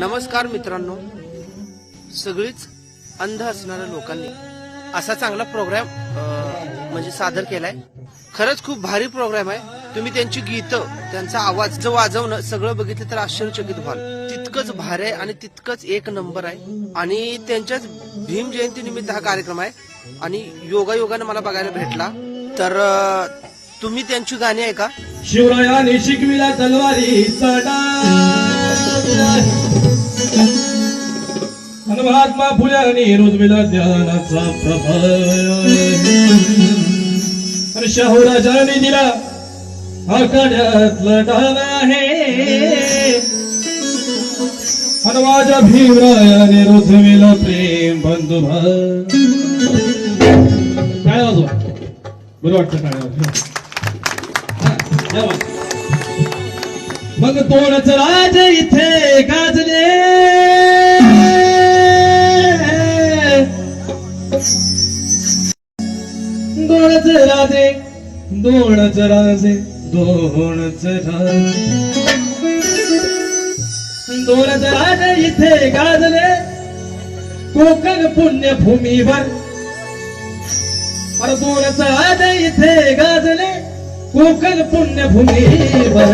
नमस्कार मित्रांनो. सगळीच अंध असणाऱ्या लोकांनी असा चांगला प्रोग्राम म्हणजे सादर केलाय. खरंच खूप भारी प्रोग्राम आहे. तुम्ही त्यांची गीतं त्यांचा आवाज जो वाजवणं सगळं बघितलं तर आश्चर्यचकित व्हाल. तितकंच भारी आहे आणि तितकंच एक नंबर आहे. आणि त्यांच्याच भीम जयंती निमित्त हा कार्यक्रम आहे. आणि योगायोगानं मला बघायला भेटला. तर तुम्ही त्यांची गाणी आहे का शिवरायाने शिकविला तलवारीचा आणि महात्मा फुल्याने रुजविला ज्ञानाचा प्रभाव. आणि शाहूराजाने दिला आखाड्यातला डाव आहे. आणि माझ्या भीमरायाने रुजविला प्रेम बंधुभाव काय वाजवा? बरं वाटतं काय वाजवा? मग तोडच राज इथे का दोनच राजे दोनच राजे दोनच राजे. दोनच राजे इथे गाजले कोकण पुण्यभूमीवर. अरे दोनच राजे इथे गाजले कोकण पुण्यभूमीवर.